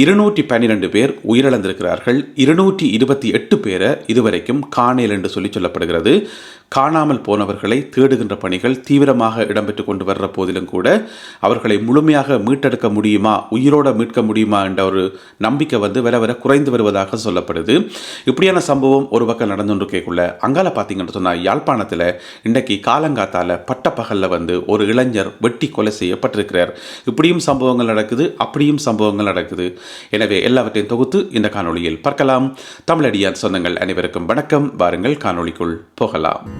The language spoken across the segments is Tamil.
இருநூற்றி பன்னிரண்டு பேர் உயிரிழந்திருக்கிறார்கள். இருநூற்றி இருபத்தி எட்டு பேரை இதுவரைக்கும் காணேல் என்று சொல்லி சொல்லப்படுகிறது. காணாமல் போனவர்களை தேடுகின்ற பணிகள் தீவிரமாக இடம்பெற்று கொண்டு வர்ற போதிலும் கூட அவர்களை முழுமையாக மீட்டெடுக்க முடியுமா உயிரோட மீட்க முடியுமா என்ற ஒரு நம்பிக்கை வந்து வர வர குறைந்து வருவதாக சொல்லப்படுது. இப்படியான சம்பவம் ஒரு பக்கம் நடந்துட்டு அங்கால பார்த்தீங்கன்னு சொன்னால் யாழ்ப்பாணத்தில் இன்றைக்கு காலங்காத்தால பட்டப்பகலில் வந்து ஒரு இளைஞர் வெட்டி கொலை செய்யப்பட்டிருக்கிறார். இப்படியும் சம்பவங்கள் நடக்குது அப்படியும் சம்பவங்கள் நடக்குது. எனவே எல்லாவற்றையும் தொகுத்து இந்த காணொளியில் பார்க்கலாம். தமிழடியார் சொந்தங்கள் அனைவருக்கும் வணக்கம். வாருங்கள் காணொளிக்குள் போகலாம்.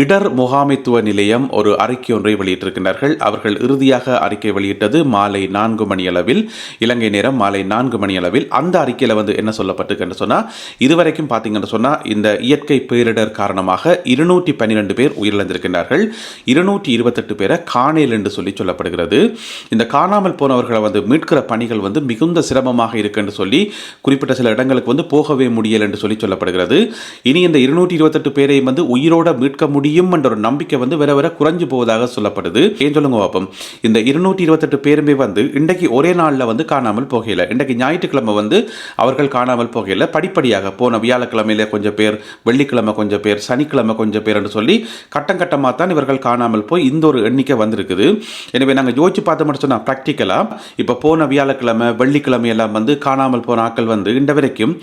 இடர் முகாமைத்துவ நிலையம் ஒரு அறிக்கை ஒன்றை வெளியிட்டிருக்கின்றார்கள். அவர்கள் இறுதியாக அறிக்கை வெளியிட்டது மாலை நான்கு மணி அளவில் இலங்கை நேரம் மாலை நான்கு மணி அளவில். அந்த அறிக்கையில் வந்து என்ன சொல்லப்பட்டிருக்குன்னு சொன்னால் இதுவரைக்கும் பார்த்தீங்கன்னு சொன்னால் இந்த இயற்கை பேரிடர் காரணமாக இருநூற்றி பன்னிரெண்டு பேர் உயிரிழந்திருக்கின்றார்கள். இருநூற்றி இருபத்தெட்டு பேரை காணேல் என்று சொல்லி சொல்லப்படுகிறது. இந்த காணாமல் போனவர்களை வந்து மீட்கிற பணிகள் வந்து மிகுந்த சிரமமாக இருக்குன்னு சொல்லி குறிப்பிட்ட சில இடங்களுக்கு வந்து போகவே முடியல என்று சொல்லி சொல்லப்படுகிறது. இனி இந்த இருநூற்றி இருபத்தெட்டு பேரையும் வந்து உயிரோட மீட்க முடியும் முடியும் என்ற ஒரு நம்பிக்கை வந்து வர வர குறைஞ்சு போவதாக சொல்லப்படுது. ஏன் சொல்லுங்க பார்ப்போம் இந்த இருநூற்றி இருபத்தெட்டு பேருமே வந்து இன்றைக்கு ஒரே நாளில் வந்து காணாமல் போகல இன்றைக்கு ஞாயிற்றுக்கிழமை வந்து அவர்கள் காணாமல் போகல படிப்படியாக போன வியாழக்கிழமையில கொஞ்சம் பேர் வெள்ளிக்கிழமை கொஞ்சம் பேர் சனிக்கிழமை கொஞ்சம் பேர் என்று சொல்லி கட்டம் கட்டமாக தான் இவர்கள் காணாமல் போய் இந்த ஒரு எண்ணிக்கை வந்திருக்குது. எனவே நாங்கள் யோசிச்சு பார்த்து மட்டும் சொன்னால் ப்ராக்டிக்கலாக இப்போ போன வியாழக்கிழமை வெள்ளிக்கிழமை எல்லாம் வந்து காணாமல் போன ஆட்கள் வந்து இன்ற வரைக்கும்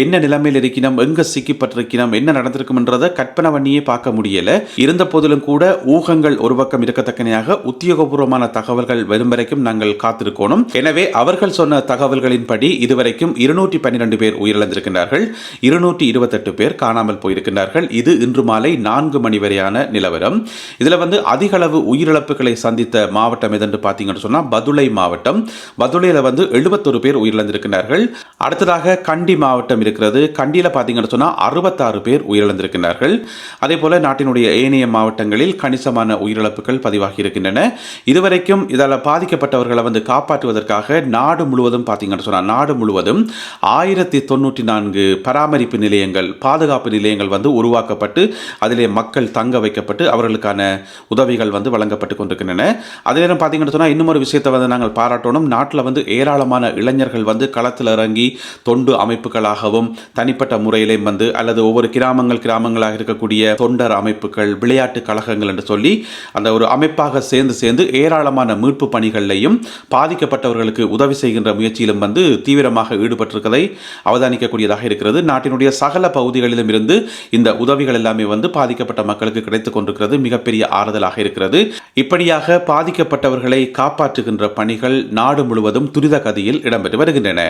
என்ன நிலைமையில் இருக்கிறோம் எங்கே சிக்கிப்பட்டிருக்கிறோம் என்ன நடந்திருக்கும்ன்றதை கற்பனை பண்ணியே பார்க்க முடியல. இருந்த போதிலும் கூட ஊகங்கள் ஒரு பக்கம் இருக்கத்தக்கனையாக உத்தியோகபூர்வமான தகவல்கள் வரும் வரைக்கும் நாங்கள் காத்திருக்கணும். எனவே அவர்கள் சொன்ன தகவல்களின்படி இதுவரைக்கும் இருநூற்றி பன்னிரண்டு பேர் உயிரிழந்திருக்கின்றார்கள். இருநூற்றி இருபத்தெட்டு பேர் காணாமல் போயிருக்கின்றார்கள். இது இன்று மாலை நான்கு மணி வரையான நிலவரம். இதில் வந்து அதிக அளவு உயிரிழப்புகளை சந்தித்த மாவட்டம் எதென்று பார்த்தீங்கன்னு சொன்னால் பதுளை மாவட்டம். பதுளையில் வந்து எழுபத்தொரு பேர் உயிரிழந்திருக்கிறார்கள் அடுத்ததாக கண்டி மாவட்டம் இருக்கிறது. கண்டியில் பார்த்தீங்கன்னு சொன்னால் அறுபத்தாறு பேர் உயிரிழந்திருக்கிறார்கள் அதே போல நாட்டினுடைய ஏனைய மாவட்டங்களில் கணிசமான உயிரிழப்புகள் பதிவாகி இருக்கின்றன இதுவரைக்கும் இதால் பாதிக்கப்பட்டவர்களை வந்து காப்பாற்றுவதற்காக நாடு முழுவதும் பார்த்தீங்கன்னு சொன்னால் நாடு முழுவதும் ஆயிரத்தி தொண்ணூற்றி நான்கு பராமரிப்பு நிலையங்கள் பாதுகாப்பு நிலையங்கள் வந்து உருவாக்கப்பட்டு அதிலே மக்கள் தங்க வைக்கப்பட்டு அவர்களுக்கான உதவிகள் வந்து வழங்கப்பட்டு கொண்டிருக்கின்றன. அதே நேரம் பார்த்தீங்கன்னு சொன்னால் இன்னும் ஒரு விஷயத்தை வந்து நாங்கள் பாராட்டணும். நாட்டில் வந்து ஏராளமான இளைஞர்கள் வந்து களத்தில் இறங்கி தொண்டு அமைப்புகளாக அமைப்புகளாகவும் தனிப்பட்ட முறையிலே வந்து அல்லது ஒவ்வொரு கிராமங்கள் கிராமங்களாக இருக்கக்கூடிய தொண்டர் அமைப்புகள் விளையாட்டு கழகங்கள் என்று சொல்லி அந்த ஒரு அமைப்பாக சேர்ந்து சேர்ந்து ஏராளமான மீட்பு பணிகளிலையும் பாதிக்கப்பட்டவர்களுக்கு உதவி செய்கின்ற முயற்சியிலும் வந்து தீவிரமாக ஈடுபட்டிருக்கதை அவதானிக்கக்கூடியதாக இருக்கிறது. நாட்டினுடைய சகல பகுதிகளிலும் இருந்து இந்த உதவிகள் எல்லாமே வந்து பாதிக்கப்பட்ட மக்களுக்கு கிடைத்துக் கொண்டிருக்கிறது. மிகப்பெரிய ஆறுதலாக இருக்கிறது. இப்படியாக பாதிக்கப்பட்டவர்களை காப்பாற்றுகின்ற பணிகள் நாடு முழுவதும் துரித கதியில் இடம்பெற்று வருகின்றன.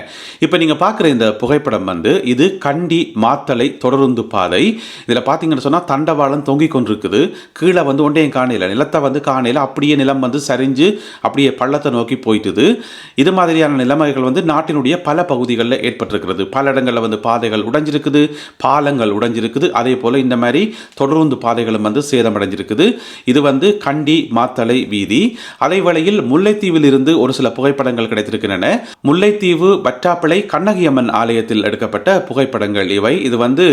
இப்போ நீங்க பார்க்குற இந்த புகைப்படம் வந்து இது கண்டி மாத்தலை தொடருந்து பாதை. இதில் பார்த்தீங்கன்னு சொன்னால் தண்டவாளம் தொங்கிக் கொண்டிருக்குது. கீழே வந்து ஒன்றையும் காணையில் நிலத்தை வந்து காணையில் அப்படியே நிலம் வந்து சரிஞ்சு அப்படியே பள்ளத்தை நோக்கி போயிட்டுது. இது மாதிரியான நிலைமைகள் வந்து நாட்டினுடைய பல பகுதிகளில் ஏற்பட்டிருக்கிறது. பல இடங்களில் வந்து பாதைகள் உடைஞ்சிருக்குது. பாலங்கள் உடைஞ்சிருக்குது. அதே போல் இந்த மாதிரி தொடருந்து பாதைகளும் வந்து சேதமடைஞ்சிருக்குது. இது வந்து கண்டி மாத்தலை வீதி. அதே வேளையில் முல்லைத்தீவில் இருந்து ஒரு சில புகைப்படங்கள் கிடைத்திருக்கின்றன. முல்லைத்தீவு வற்றாப்பிளை கண்ணகியம்மன் ஆலயத்தில் எடுக்கப்பட்ட புகைப்படங்கள். இவை இது வந்து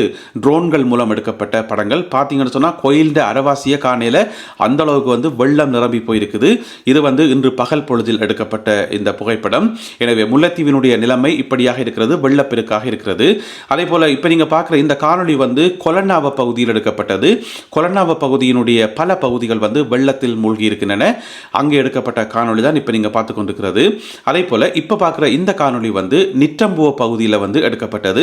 ட்ரோன்கள் மூலம் எடுக்கப்பட்ட படங்கள். பார்த்தீங்கன்னு சொன்னால் கோயில்ட அரவாசிய காணையில் அந்த அளவுக்கு வந்து வெள்ளம் நிரம்பி போயிருக்குது. இது வந்து இன்று பகல் பொழுதில் எடுக்கப்பட்ட இந்த புகைப்படம். எனவே முல்லைத்தீவினுடைய நிலைமை இப்படியாக இருக்கிறது வெள்ளப்பெருக்காக இருக்கிறது. அதே போல இப்போ நீங்கள் பார்க்குற இந்த காணொளி வந்து கொலனாவ பகுதியில் எடுக்கப்பட்டது. கொலனாவ பகுதியினுடைய பல பகுதிகள் வந்து வெள்ளத்தில் மூழ்கி இருக்கின்றன. அங்கே எடுக்கப்பட்ட காணொளி தான் இப்போ நீங்கள் பார்த்து கொண்டிருக்கிறது. அதே போல இப்போ பார்க்குற இந்த காணொளி வந்து நிற்றம்புவ பகுதியில் வந்து எடுக்கப்பட்டது.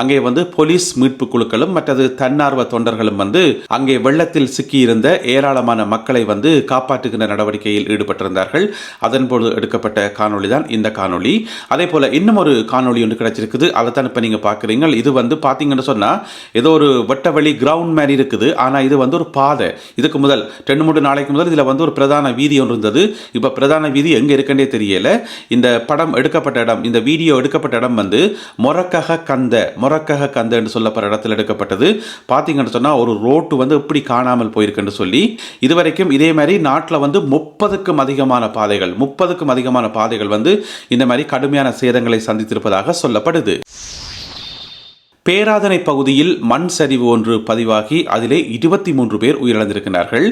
அங்கே வந்து போலீஸ் மீட்பு குழுக்களும் மற்றது தன்னார்வ தொண்டர்களும் வந்து அங்கே வெள்ளத்தில் சிக்கியிருந்த ஏராளமான மக்களை வந்து காப்பாற்றுகின்ற நடவடிக்கையில் ஈடுபட்டிருந்தார்கள். அதன்போது எடுக்கப்பட்ட காணொளி தான் இந்த காணொளி. அதே போல இன்னும் ஒரு காணொளி ஒன்று கிடைச்சிருக்குது. அதை தான் இப்போ நீங்கள் பார்க்குறீங்க இது வந்து பார்த்தீங்கன்னு சொன்னால் ஏதோ ஒரு வட்ட வழி கிரவுண்ட் மாதிரி இருக்குது. ஆனால் இது வந்து ஒரு பாதை. இதுக்கு முதல் ரெண்டு மூணு நாளைக்கு முதல் இதில் வந்து ஒரு பிரதான வீதி ஒன்று இருந்தது. இப்போ பிரதான வீதி எங்கே இருக்குன்னே தெரியல. இந்த படம் எடுக்கப்பட்ட இடம் இந்த வீடியோ எடுக்கப்பட்ட இடம் வந்து மொரக்கக கந்த மொரக்கக கந்த என்று சொல்லப்படுற இடத்துல எடுக்கப்பட்டது. பார்த்தீங்கன்னு சொன்னால் ஒரு ரோட்டு வந்து இப்படி காணாமல் போயிருக்குன்னு சொல்லி இதுவரைக்கும் இதே மாதிரி நாட்டில் வந்து முப்பதுக்கும் அதிகமான பாதைகள் முப்பதுக்கும் அதிகமான பாதைகள் வந்து இந்த மாதிரி கடுமையான சேதங்களை சந்தித்திருப்பதாக சொல்லப்படுது. பேராதனை பகுதியில் மண் சரிவு ஒன்று பதிவாகி அதிலே இருபத்தி மூன்று பேர் உயிரிழந்திருக்கிறார்கள்.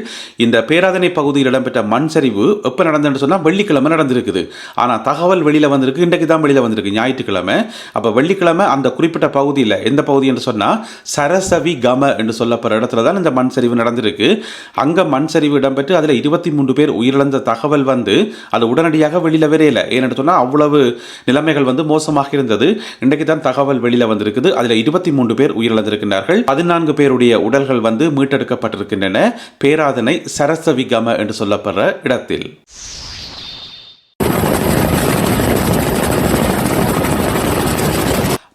இந்த பேராதனை பகுதியில் இடம்பெற்ற மண் சரிவு எப்போ நடந்ததுன்னு சொன்னால் வெள்ளிக்கிழமை நடந்திருக்குது. ஆனால் தகவல் வெளியில் வந்திருக்கு இன்றைக்கு தான் வெளியில் வந்திருக்கு ஞாயிற்றுக்கிழமை. அப்போ வெள்ளிக்கிழமை அந்த குறிப்பிட்ட பகுதியில் எந்த பகுதி என்று சொன்னால் சரசவி கம என்று சொல்லப்படுற இடத்துல தான் இந்த மண் சரிவு நடந்திருக்கு. அங்கே மண் சரிவு இடம்பெற்று அதில் இருபத்தி மூன்று பேர் உயிரிழந்த தகவல் வந்து அது உடனடியாக வெளியில் வரையில. ஏன்னு சொன்னால் அவ்வளவு நிலைமைகள் வந்து மோசமாக இருந்தது. இன்றைக்கு தான் தகவல் வெளியில் வந்திருக்குது. அதில் இருபத்தி மூன்று பேர் உயிரிழந்திருக்கின்றார்கள். பதினான்கு பேருடைய உடல்கள் வந்து மீட்டெடுக்கப்பட்டிருக்கின்றன. பேராதனை சரசவிகம என்று சொல்லப்படுற இடத்தில்.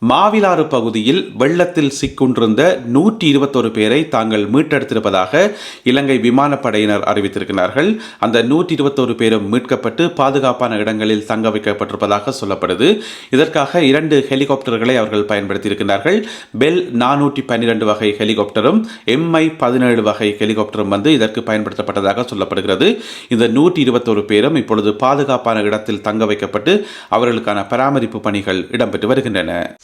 மாவிலாறு பகுதியில் வெள்ளத்தில் சிக்குண்டிருந்த நூற்றி இருபத்தொரு பேரை தாங்கள் மீட்டெடுத்திருப்பதாக இலங்கை விமானப்படையினர் அறிவித்திருக்கிறார்கள். அந்த நூற்றி இருபத்தொரு பேரும் மீட்கப்பட்டு பாதுகாப்பான இடங்களில் தங்க வைக்கப்பட்டிருப்பதாக சொல்லப்படுது. இதற்காக இரண்டு ஹெலிகாப்டர்களை அவர்கள் பயன்படுத்தியிருக்கிறார்கள். பெல் நானூற்றி பன்னிரண்டு வகை ஹெலிகாப்டரும் எம்ஐ பதினேழு வகை ஹெலிகாப்டரும் வந்து இதற்கு பயன்படுத்தப்பட்டதாக சொல்லப்படுகிறது. இந்த நூற்றி இருபத்தொரு பேரும் இப்பொழுது பாதுகாப்பான இடத்தில் தங்க வைக்கப்பட்டு அவர்களுக்கான பராமரிப்பு பணிகள் இடம்பெற்று வருகின்றன.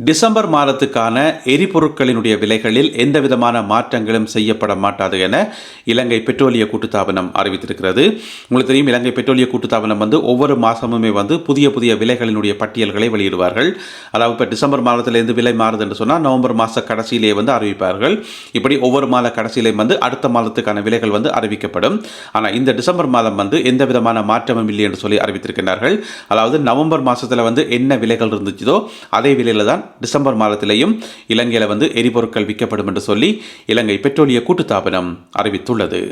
டிசம்பர் மாதத்துக்கான எரிபொருட்களினுடைய விலைகளில் எந்த விதமான மாற்றங்களும் செய்யப்பட மாட்டாது என இலங்கை பெட்ரோலிய கூட்டுத்தாபனம் அறிவித்திருக்கிறது. உங்களுக்கு தெரியும் இலங்கை பெட்ரோலிய கூட்டுத்தாபனம் வந்து ஒவ்வொரு மாதமுமே வந்து புதிய புதிய விலைகளினுடைய பட்டியல்களை வெளியிடுவார்கள். அதாவது இப்போ டிசம்பர் மாதத்திலேருந்து விலை மாறுது என்று சொன்னால் நவம்பர் மாத கடைசியிலே வந்து அறிவிப்பார்கள். இப்படி ஒவ்வொரு மாத கடைசியிலே வந்து அடுத்த மாதத்துக்கான விலைகள் வந்து அறிவிக்கப்படும். ஆனால் இந்த டிசம்பர் மாதம் வந்து எந்த விதமான மாற்றமும் இல்லை என்று சொல்லி அறிவித்திருக்கிறார்கள். அதாவது நவம்பர் மாதத்தில் வந்து என்ன விலைகள் இருந்துச்சதோ அதே விலையில் தான் டிசம்பர் மாதத்திலேயும் இலங்கையில் வந்து எரிபொருட்கள் விற்கப்படும் என்று சொல்லி இலங்கை பெட்ரோலிய கூட்டுத்தாபனம் அறிவித்துள்ளது.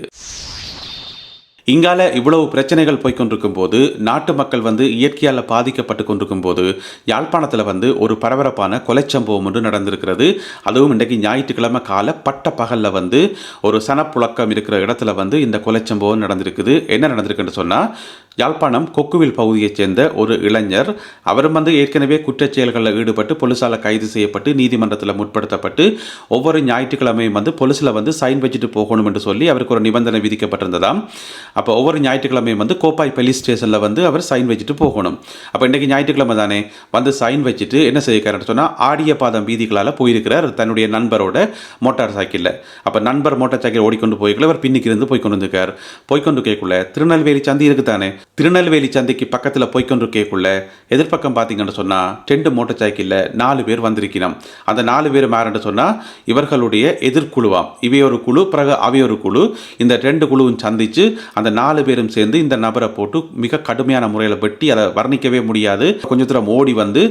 இங்கால இவ்வளவு பிரச்சனைகள் போய்கொண்டிருக்கும் போது நாட்டு மக்கள் வந்து இயற்கையால் பாதிக்கப்பட்டு கொண்டிருக்கும் போது யாழ்ப்பாணத்தில் வந்து ஒரு பரபரப்பான கொலைச்சம்பவம் ஒன்று நடந்திருக்கிறது. அதுவும் இன்றைக்கு ஞாயிற்றுக்கிழமை கால பட்ட பகலில் வந்து ஒரு சனப்புழக்கம் இருக்கிற இடத்துல வந்து இந்த கொலைச்சம்பவம் நடந்திருக்குது. என்ன நடந்திருக்குன்னு சொன்னால் யாழ்ப்பாணம் கொக்குவில் பகுதியைச் சேர்ந்த ஒரு இளைஞர் அவரும் வந்து ஏற்கனவே குற்றச் செயல்களில் ஈடுபட்டு போலீஸால் கைது செய்யப்பட்டு நீதிமன்றத்தில் முற்படுத்தப்பட்டு ஒவ்வொரு ஞாயிற்றுக்கிழமையும் வந்து போலீஸில் வந்து சைன் வச்சுட்டு போகணும் என்று சொல்லி அவருக்கு ஒரு நிபந்தனை விதிக்கப்பட்டிருந்ததாம். அப்போ ஒவ்வொரு ஞாயிற்றுக்கிழமையும் வந்து கோப்பாய் போலீஸ் ஸ்டேஷனில் வந்து அவர் சைன் வச்சுட்டு போகணும். அப்போ இன்றைக்கு ஞாயிற்றுக்கிழமை தானே? வந்து சைன் வச்சுட்டு என்ன செய்யக்காரன்னு சொன்னால் ஆடிய பாதம் வீதிகளால் போயிருக்கிறார் தன்னுடைய நண்பரோட மோட்டார் சைக்கிளில். அப்போ நண்பர் மோட்டார் சைக்கிள் ஓடிக்கொண்டு போய்க்குள்ள அவர் பின்னிக்கு இருந்து போய்க்கொண்டு வந்துருக்கார். போய்க்கொண்டு கேட்குள்ள திருநெல்வேலி சந்தி இருக்கு தானே திருநெல்வேலி சந்தைக்கு பக்கத்தில் போய்க்கொண்டு எதிர்ப்பக்கம் பார்த்தீங்கன்னு சொன்னால் ரெண்டு மோட்டர் சைக்கிளில் நாலு பேர் வந்திருக்கணும் அந்த நாலு பேர் மாறன்னு சொன்னால் இவர்களுடைய எதிர்குழுவாம் இவை ஒரு குழு பிறகு அவை ஒரு குழு. இந்த ரெண்டு குழுவும் சந்தித்து அந்த நாலு பேரும் சேர்ந்து இந்த நபரை போட்டு மிக கடுமையான முறையில் வெட்டி அதை வர்ணிக்கவே முடியாது. கொஞ்ச தூரம் ஓடி வந்து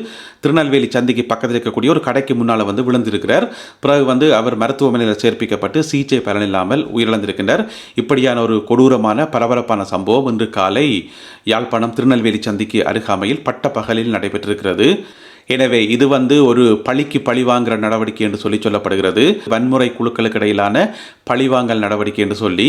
திருநெல்வேலி சந்திக்கு பக்கத்தில் இருக்கக்கூடிய ஒரு கடைக்கு முன்னால் வந்து விழுந்திருக்கிறார். பிறகு வந்து அவர் மருத்துவமனையில் சேர்ப்பிக்கப்பட்டு சிகிச்சை பலனில்லாமல் உயிரிழந்திருக்கின்றார். இப்படியான ஒரு கொடூரமான பரபரப்பான சம்பவம் இன்று காலை யாழ்ப்பாணம் திருநெல்வேலி சந்திக்கு அருகாமையில் பட்ட பகலில் நடைபெற்றிருக்கிறது. எனவே இது வந்து ஒரு பழிக்கு பழிவாங்கிற நடவடிக்கை என்று சொல்லி சொல்லப்படுகிறது. வன்முறை குழுக்களுக்கு இடையிலான பழிவாங்கல் நடவடிக்கை என்று சொல்லி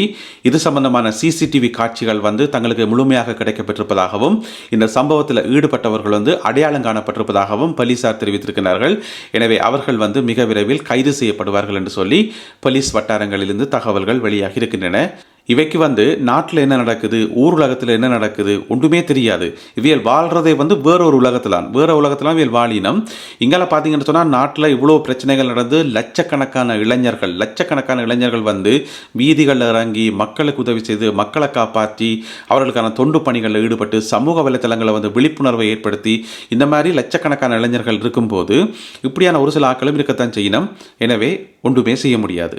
இது சம்பந்தமான சிசிடிவி காட்சிகள் வந்து தங்களுக்கு முழுமையாக கிடைக்கப்பட்டிருப்பதாகவும் இந்த சம்பவத்தில் ஈடுபட்டவர்கள் வந்து அடையாளம் காணப்பட்டிருப்பதாகவும் போலீசார் தெரிவித்திருக்கிறார்கள். எனவே அவர்கள் வந்து மிக விரைவில் கைது செய்யப்படுவார்கள் என்று சொல்லி போலீஸ் வட்டாரங்களிலிருந்து தகவல்கள் வெளியாகி இருக்கின்றன. இவைக்கு வந்து நாட்டில் என்ன நடக்குது ஊர் உலகத்தில் என்ன நடக்குது ஒன்றுமே தெரியாது. இவியல் வாழ்கிறதே வந்து வேற ஒரு உலகத்திலான். வேற உலகத்திலாம் இவியல் வாழினம். இங்கெல்லாம் பார்த்தீங்கன்னு சொன்னால் நாட்டில் இவ்வளோ பிரச்சனைகள் நடந்து லட்சக்கணக்கான இளைஞர்கள் லட்சக்கணக்கான இளைஞர்கள் வந்து வீதிகளில் இறங்கி மக்களுக்கு உதவி செய்து மக்களை காப்பாற்றி அவர்களுக்கான தொண்டு பணிகளில் ஈடுபட்டு சமூக வலைத்தளங்களை வந்து விழிப்புணர்வை ஏற்படுத்தி இந்த மாதிரி லட்சக்கணக்கான இளைஞர்கள் இருக்கும்போது இப்படியான ஒரு சில ஆக்களும் இருக்கத்தான் செய்யணும் எனவே ஒன்றுமே செய்ய முடியாது.